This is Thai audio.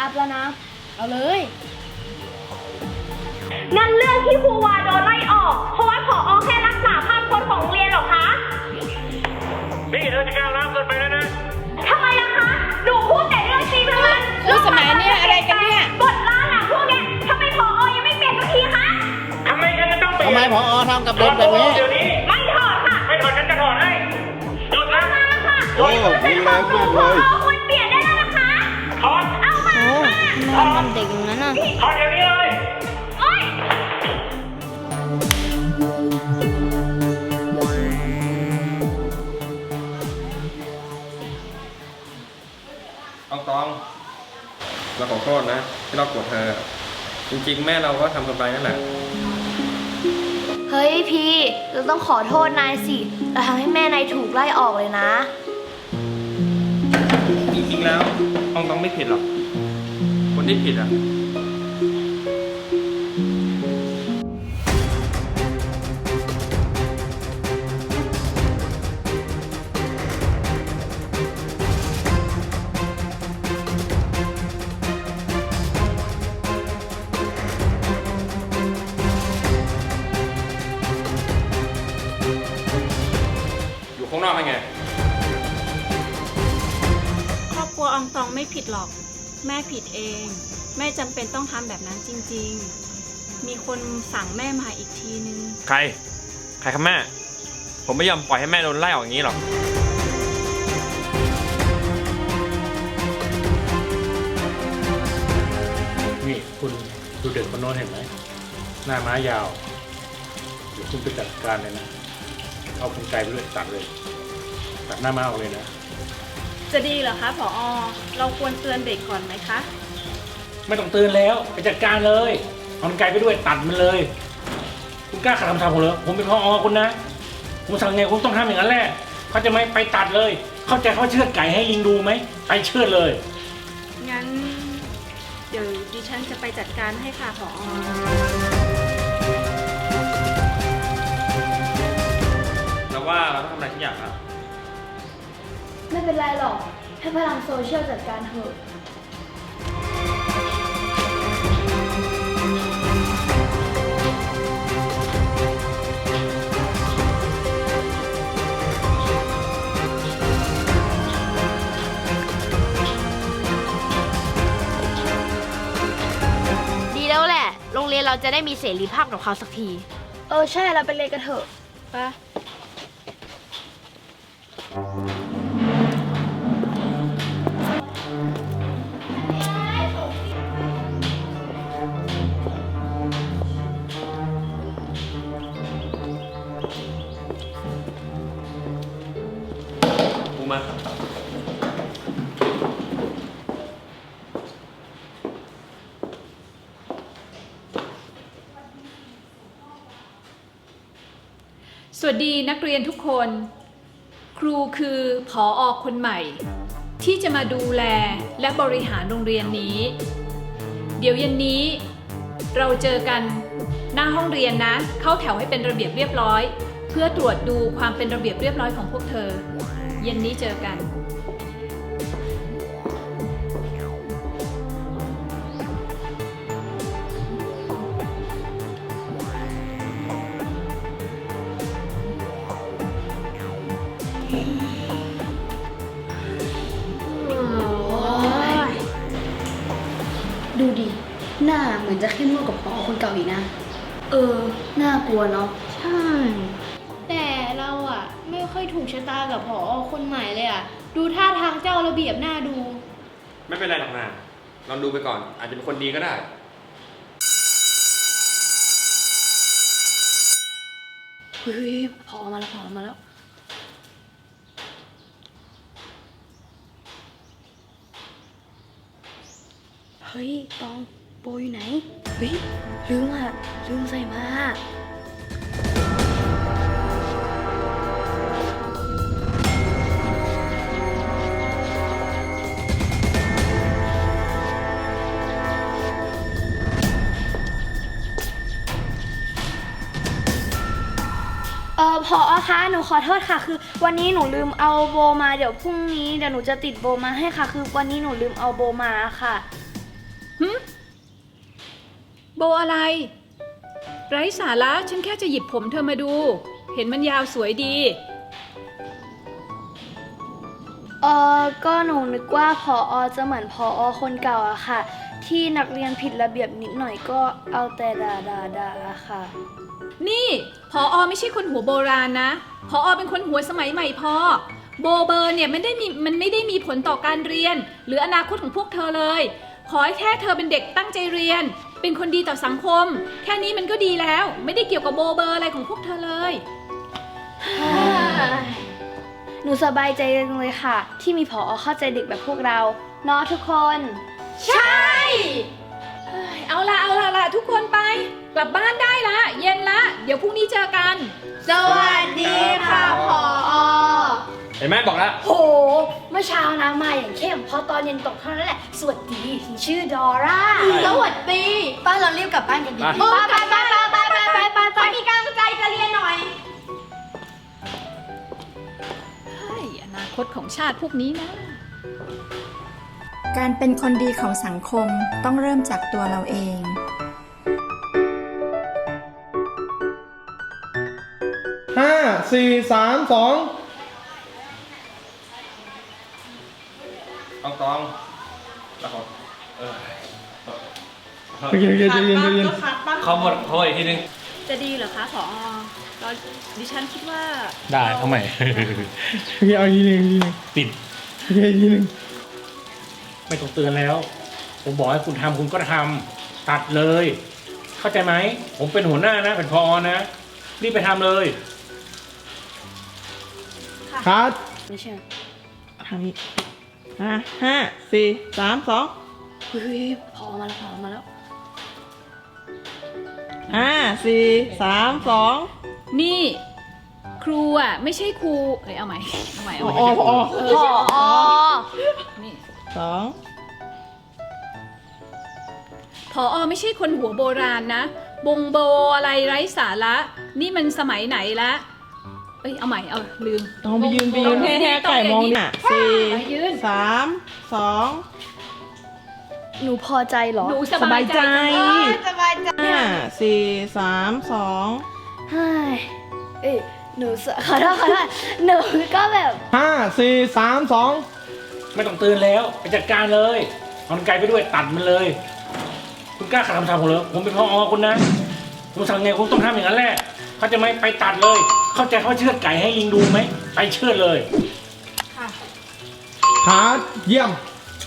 อัพแล้วนะ เอาเลยนั่นเรื่องที่ครูวาโดนไล่ออก เพราะว่าผอแค่รักษาภาพพจน์ของโรงเรียนเหรอคะ นี่เธอจะก้าวร้าวเกินไปแล้วนะ ทำไมล่ะคะ หนูพูดแต่เรื่องจริงทั้งนั้นแล้วสมัยเนี่ยอะไรกันเนี่ยบทล้าหลังพวกเนี้ยทำไมผอยังไม่เปลี่ยนสักทีคะ ทำไมฉันจะต้องเปลี่ยนทำไมพอทำกับเด็กแบบนี้ เดี๋ยวนี้ ไม่ถอดค่ะ ไม่ถอดฉันจะถอดให้ หยุดนะมาค่ะโอ้รุนแรงมากเลย ทำไมทำเด็กอย่างนั้นอะถอดเดี๋ยวนี้เลยโอ๊ยตองตองเราขอโทษนะ ที่เราโกรธเธอ จริงๆ แม่เราก็ทำกันไปนั่นแหละ เฮ้ยพี่ เราต้องขอโทษนายสิ เราทำให้แม่นายถูกไล่ออกเลยนะ จริงๆ แล้วตองตองไม่ผิดหรอกคน ที่ผิดอะอยู่ข้างนอกเป็นไง ครอบครัวอองตองไม่ผิดหรอก แม่ผิดเอง แม่จำเป็นต้องทำแบบนั้นจริง ๆ มีคนสั่งแม่มาอีกทีนึง ใคร ใครครับแม่ ผมไม่ยอมปล่อยให้แม่โดนไล่ออกอย่างนี้หรอก นี่คุณดูเด็กคนโน้นเห็นไหม หน้าม้ายาว เดี๋ยวคุณไปจัดการเลยนะ เอาคนไกลไปด้วยตัดเลย ตัดหน้าม้าออกเลยนะ จะดีเหรอคะผอเราควรเตือนเด็กก่อนไหมคะ ไม่ต้องเตือนแล้วไปจัดการเลยเอาคนไกลไปด้วยตัดมันเลย คุณกล้าขัดคำสั่งผมเหรอผมเป็นพ่ออคุณนะผมสั่งไงคุณต้องทำอย่างนั้นแหละเขาใจะไหมไปตัดเลย เข้าใจเขาเชือดไก่ให้ลิงดูไหมไปเชือดเลย งั้น เดี๋ยวดิฉันจะไปจัดการให้ค่ะผอแล้วว่าเราต้องทำอะไรทุกอย่างครับ ไม่เป็นไรหรอก ให้พลังโซเชียลจัดการเถอะ ดีแล้วแหละ โรงเรียนเราจะได้มีเสรีภาพกับเขาสักที เออใช่เราไปเรียนกันเถอะไป วัสดีนักเรียนทุกคน ครูคือผออคนใหม่ ที่จะมาดูแลและบริหารโรงเรียนนี้ เดี๋ยวเย็นนี้ เราเจอกันหน้าห้องเรียนนะ เข้าแถวให้เป็นระเบียบเรียบร้อย เพื่อตรวจดูความเป็นระเบียบเรียบร้อยของพวกเธอ เย็นนี้เจอกัน ดูดิ หน้าเหมือนจะเข้มงวดกับพอคนเก่าอีกนะ เออ น่ากลัวเนาะ ใช่ แต่เราอะไม่ค่อยถูกชะตากับผอคนใหม่เลยอะดูท่าทางเจ้าระเบียบหน้าดู ไม่เป็นไรหรอกนะลองดูไปก่อน อาจจะเป็นคนดีก็ได้ เฮ้ยพอมาแล้วพอมาแล้ว ฮ้ยตองโบอยู่ไหนเฮ้ยลืมอะลืมใส่มาเออพอคะหนูขอโทษค่ะ คือ วันนี้หนูลืมเอาโบมาเดี๋ยวพรุ่งนี้เดี๋ยวหนูจะติดโบมาให้ค่ะ คือวันนี้หนูลืมเอาโบมาค่ะ หึโบอะไร ไร้สาระฉันแค่จะหยิบผมเธอมาดู เห็นมันยาวสวยดี เออก็หนูนึกว่าพออจะเหมือนพออคนเก่าอะค่ะ ที่นักเรียนผิดระเบียบนิดหน่อยก็เอาแต่ด่าด่าด่าอะค่ะ นี่พออไม่ใช่คนหัวโบราณนะพออเป็นคนหัวสมัยใหม่พอโบเบอร์เนี่ยไม่ได้มีมันไม่ได้มีผลต่อการเรียน หรืออนาคตของพวกเธอเลย ขอให้แค่เธอเป็นเด็กตั้งใจเรียน เป็นคนดีต่อสังคม แค่นี้มันก็ดีแล้ว ไม่ได้เกี่ยวกับโบเบอร์อะไรของพวกเธอเลย หนูสบายใจจังเลยค่ะ ที่มีพออเข้าใจเด็กแบบพวกเราเนาะทุกคน ใช่เฮ้ยเอาละเอาละละทุกคนไป กลับบ้านได้ละ เย็นละ เดี๋ยวพรุ่งนี้เจอกัน สวัสดีค่ะพออ เห็นไหมบอกแล้ว โห เมื่อเช้านะมาอย่างเข้ม พอตอนเย็นตกเท่านั้นแหละ สวัสดีฉันชื่อดอร่า สวัสดีป้าเรารีบกลับบ้านกันดีไป ไปไปไปไปไปไปไปไปมีกำลังใจจะเรียนหน่อย เฮ้ยอนาคตของชาติพวกนี้นะ การเป็นคนดีของสังคมต้องเริ่มจากตัวเราเอง ห้าสี่สามสอง อองตองแล้วเขาเออโอเคโอเคใจเย็นใจเย็นเขาหมดเขาอีกทีนึงจะดีเหรอคะผอก็ดิฉันคิดว่าได้เอาใหม่ โอเคเอาอีกทีหนึ่งอีกทีหนึ่งติด โอเคอีกทีหนึ่งไม่ต้องเตือนแล้ว ผมบอกให้คุณทำคุณก็ทำตัดเลย เข้าใจไหม ผมเป็นหัวหน้านะ เป็นพอนะ รีบไปทำเลย คัดไม่ใช่ทางนี้ ห้าห้าสี่สามสองเฮ้ยพอมาแล้วพอมาแล้วห้าสี่สามสองนี่ครูอะไม่ใช่ครูเอ้ยเอาใหม่เอาใหม่เอาอ๋ใหม่ออ๋อเออพออนี่สองพออไม่ใช่คนหัวโบราณนะ บงโบอะไรไร้สาระ นี่มันสมัยไหนละเอ้ยเอาใหม่เอาลืมต้องไปยืนไปยืนให้ให้ไก่มองเนี่ยสี่ไปยืน สามสองหนูพอใจเหรอ หนูสบายใจสบายใจห้าสี่สามสองเฮ้ยเอ้ยหนูสขอโทษขอโทษหนูก็แบบห้าสี่สามสองไม่ต้องเตือนแล้วไปจัดการเลยเอากรรไกลไปด้วยตัดมันเลย คุณกล้าขัดคำสั่งผมเหรอผมเป็นพอคุณนะผมสั่งไงคุณต้องทำอย่างนั้นแหละเขาใจะไหมไปตัดเลย เข้าใจเขาเชือดไก่ให้ลิงดูไหม ไปเชือดเลยคัดเยี่ยม